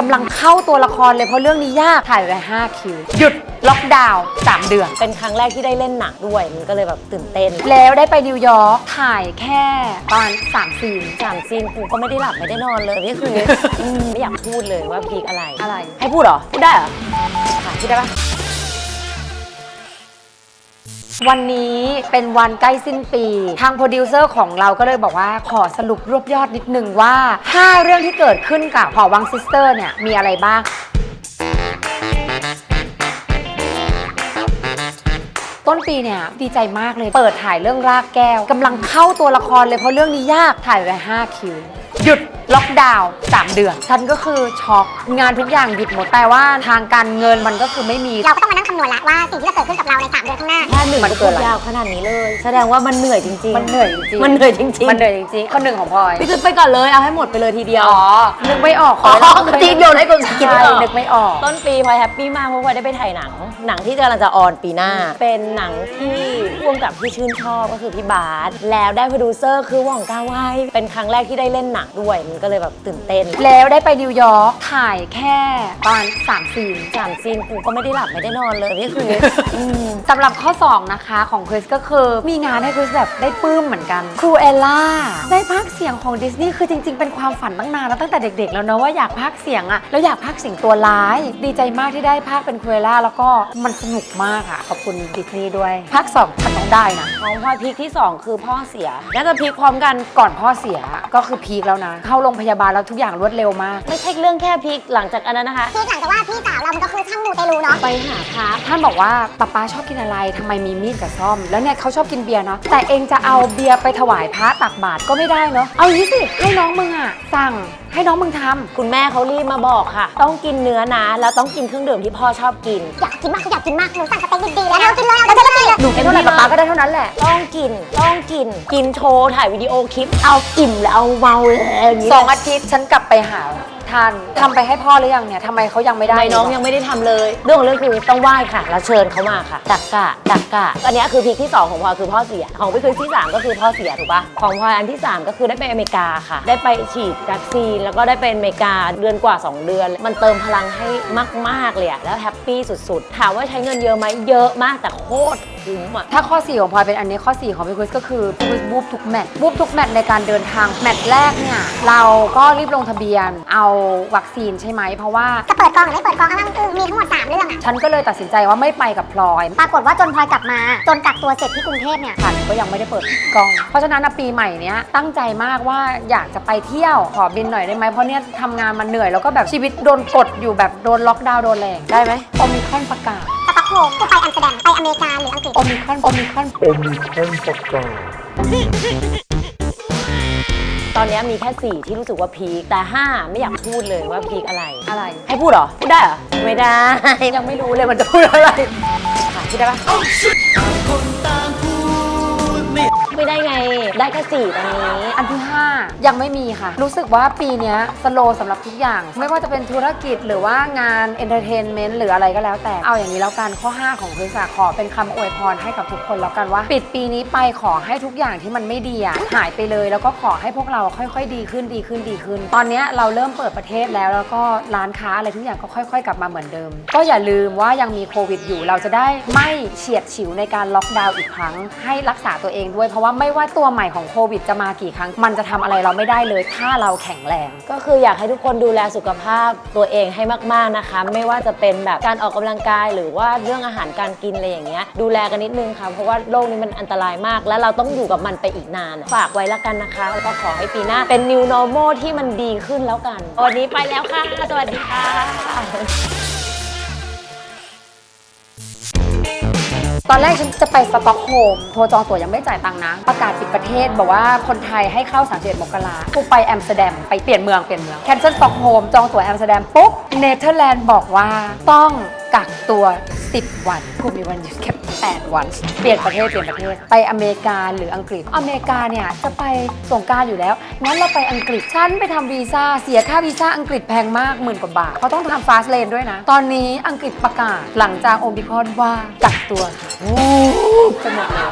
กำลังเข้าตัวละครเลยเพราะเรื่องนี้ยากถ่ายไป5คิว หยุดล็อกดาวน์3เดือน เป็นครั้งแรกที่ได้เล่นหนังด้วย มันก็เลยแบบตื่นเต้นแล้วได้ไปนิวยอร์กถ่ายแค่ประมาณ3ซีนสามซีนกูก็ไม่ได้หลับไม่ได้นอนเลยนี่คือ อืมไม่อยากพูดเลยว่าพีคอะไร อะไร ให้พูดเหรอ พูดได้เหรอค่ะพูดได้ปะ วันนี้เป็นวันใกล้สิ้นปี ทางโปรดิวเซอร์ของเราก็เลยบอกว่าขอสรุปรวบยอดนิดนึงว่า 5 เรื่องที่เกิดขึ้นกับหอวังซิสเตอร์เนี่ย มีอะไรบ้าง ต้นปีเนี่ยดีใจมากเลย เปิดถ่ายเรื่องรากแก้วกำลังเข้าตัวละครเลยเพราะเรื่องนี้ยากถ่ายไป5คิวหยุด ล็อกดาวน์3เดือน ฉันก็คือช็อกงานทุกอย่างหยุดหมดแต่ว่าทางการเงินมันก็คือไม่มีเราก็ต้องมานั่งคำนวณละว่าสิ่งที่จะเกิดขึ้นกับเราใน3เดือนข้างหน้า แค่หนึ่งมันเกิพูดดอะไรยาวขนาดนี้เลย แสดงว่ามันเหนื่อยจริงๆ มันเหนื่อยจริงๆมันเหนื่อยจริงๆมันเหนื่อยจริงๆข้อหนึ่งของพลอยพี่คือไปก่อนเลยเอาให้หมดไปเลยทีเดียว อ๋อนึกไม่ออกอ๋อขอก็จีนโยนให้กูคิดไม่ออกนึกไม่ออก ต้นปีพลอยแฮปปี้มากเพราะพลอยได้ไปถ่ายหนัง หนังที่กำลังจะออนปีหน้า เป็นหนังที่ร่วมกับที่ชื่นชอบก็คือพี่บาสแล้วได้โปรดิวเซอร์คือหว่องกาไวเป็นครั้งแรกที่ได้เล่นหนังด้วยมันก็เลยแบบตื่นเต้นแล้วได้ไปนิวยอร์กถ่ายแค่ประมาณ3ซีนสามซีนกูก็ไม่ได้หลับไม่ได้นอนเลยนี่คืออืมสำหรับข้อ 2 นะคะของคริสก็คือมีงานให้คริสแบบได้ปลื้มเหมือนกันครูเอลล่าได้พากย์เสียงของดิสนีย์คือจริง ๆ เป็นความฝันตั้งนานแล้วตั้งแต่เด็ก ๆ แล้วนะว่าอยากพากย์เสียงอะแล้วอยากพากย์เสียงตัวร้าย ดีใจมากที่ได้พากย์เป็นครูเอลล่าแล้วก็มันสนุกมากอะขอบคุณดิสนีย์ด้วยภาคสองฉันต้องได้นะของพลอยพีคที่ 2 คือพ่อเสียน่าจะพีคพร้อมกันก่อนพ่อเสียก็คือพีคแล้วนะเข้าโรงพยาบาลแล้วทุกอย่างรวดเร็วมาก ไม่ใช่เรื่องแค่พีคหลังจากอันนั้นนะคะพี่หลังจากว่าพี่สาวเรามันก็คือช่างมูเตลูเนาะไปหาพระท่านบอกว่าป๊าป๊าชอบกินอะไรทำไมมีมีดกับซ่อม แล้วเนี่ยเขาชอบกินเบียร์เนาะแต่เองจะเอาเบียร์ไปถวายพระตักบาตรก็ไม่ได้เนาะเอาอย่างนี้สิให้น้องมึงอะสั่ง ให้น้องมึงทำคุณแม่เขารีบมาบอกค่ะ ต้องกินเนื้อนะ แล้วต้องกินเครื่องดื่มที่พ่อชอบกิน อยากกินมากอยากกินมากหนูสั่งสเต็กดีๆแล้วเรากินเลยเราจะกินเลยหนูกินเท่าไหร่ป๊าป๊าก็ได้เท่านั้นแหละ ต้องกิน ต้องกิน กินโชว์ถ่ายวิดีโอคลิป เอาอิ่มแล้วเอาเมาเลยอย่างนี้สองอาทิตย์ฉันกลับไปหา ท่านทำไปให้พ่อหรือยังเนี่ยทำไมเขายังไม่ได้ทำไมน้องยังไม่ได้ทำเลย เรื่องของเรื่องคือต้องไหว้ค่ะ แล้วเชิญเขามาค่ะดักกะดักกะอันเนี้ยคือพีคที่2ของพลอยคือพ่อเสีย ของพี่คือที่3ก็คือพ่อเสียถูกปะของพลอยอันที่3ก็คือได้ไปอเมริกาค่ะ ได้ไปฉีดวัคซีนแล้วก็ได้ไปอเมริกาเดือนกว่า 2 เดือน มันเติมพลังให้มากๆเลยอะแล้วแฮปปี้สุดๆ ถามว่าใช้เงินเยอะไหมเยอะมากแต่โคตร คุ้มอะถ้าข้อ 4 ของพลอยเป็นอันนี้ข้อ 4 ของพี่คริสก็คือพี่คริสบูบทุกแมตช์บูบทุกแมตช์ในการเดินทางแมตช์แรกเนี่ยเราก็รีบลงทะเบียนเอาวัคซีนใช่ไหมเพราะว่า จะเปิดกองหรือไม่เปิดกองก็ต้องอึ้งมีทั้งหมด 3 เรื่องอะฉันก็เลยตัดสินใจว่าไม่ไปกับพลอยปรากฏว่าจนพลอยกลับมาจนกักตัวเสร็จที่กรุงเทพเนี่ยฉันก็ยังไม่ได้เปิดกล้อง เพราะฉะนั้นนะปีใหม่เนี้ยตั้งใจมากว่าอยากจะไปเที่ยวขอบินหน่อยได้ไหมเพราะเนี้ยทำงานมันเหนื่อยแล้วก็แบบชีวิตโดนกดอยู่แบบโดนล็อกดาวน์โดนแรงได้ไหมโอมิครอนประกาศสต็อกโฮล์ มก็ไปอัมสเตอร์ดัมไปอเมริกาหรืออังกฤษโอมิครอนโอมิครอน Omicron ประกาศตอนเนี้ยมีแค่ 4 ที่รู้สึกว่าพีคแต่ 5 ไม่อยากพูดเลยว่าพีคอะไร อะไร ให้พูดเหรอ พูดได้เหรอ ไม่ได้ ยังไม่รู้เลยมันจะพูดอะไรค่ะพูดได้ปะ ไม่ได้ไง ได้แค่สี่ตอนนี้ อันที่ 5 ยังไม่มีค่ะ รู้สึกว่าปีเนี้ยสโลสำหรับทุกอย่าง ไม่ว่าจะเป็นธุรกิจหรือว่างานเอนเตอร์เทนเมนต์หรืออะไรก็แล้วแต่ เอาอย่างนี้แล้วกันข้อ 5 ของคริสอะขอเป็นคำอวยพรให้กับทุกคนแล้วกันว่า ปิดปีนี้ไปขอให้ทุกอย่างที่มันไม่ดีอะหายไปเลยแล้วก็ขอให้พวกเราค่อยๆ ดีขึ้นดีขึ้นดีขึ้น ตอนเนี้ยเราเริ่มเปิดประเทศแล้วแล้วก็ร้านค้าอะไรทุกอย่างก็ค่อย ๆ กลับมาเหมือนเดิม ก็อย่าลืมว่ายังมีโควิดอยู่เราจะได้ไม่เฉียดฉิวในการล็อกดาวน์อีกครั้งให้รักษาตัวเองด้วย เพราะว่าไม่ว่าตัวใหม่ของโควิดจะมากี่ครั้ง มันจะทำอะไรเราไม่ได้เลย ถ้าเราแข็งแรง ก็คืออยากให้ทุกคนดูแลสุขภาพตัวเองให้มากๆนะคะ ไม่ว่าจะเป็นแบบการออกกำลังกายหรือว่าเรื่องอาหารการกินอะไรอย่างเงี้ยดูแลกันนิดนึงค่ะเพราะว่าโรคนี้มันอันตรายมาก และเราต้องอยู่กับมันไปอีกนาน ฝากไว้ละกันนะคะแล้วก็ขอให้ปีหน้าเป็น new normal ที่มันดีขึ้นแล้วกัน วันนี้ไปแล้วค่ะ สวัสดีค่ะ ตอนแรกฉันจะไปสต็อกโฮมโทรจองตั๋วยังไม่จ่ายตังค์นะ ประกาศปิดประเทศบอกว่าคนไทยให้เข้า31มกรากูไปแอมสเตอร์ดัมไปเปลี่ยนเมืองเปลี่ยนเมืองแคนเซิลสต็อกโฮมจองตั๋วแอมสเตอร์ดัมปุ๊บเนเธอร์แลนด์บอกว่าต้อง กักตัว 10 วันกูมีวันหยุดแค่8วัน เปลี่ยนประเทศเปลี่ยนประเทศไปอเมริกาหรืออังกฤษ อเมริกาเนี่ยจะไปสงกรารอยู่แล้วงั้นเราไปอังกฤษฉันไปทำวีซ่าเสียค่าวีซ่าอังกฤษแพงมากหมื่นกว่าบาทเขาต้องทำฟาสเลนด้วยนะ ตอนนี้อังกฤษประกาศหลังจากโอมิครอนว่ากักตัวค่ะไปหมดเลย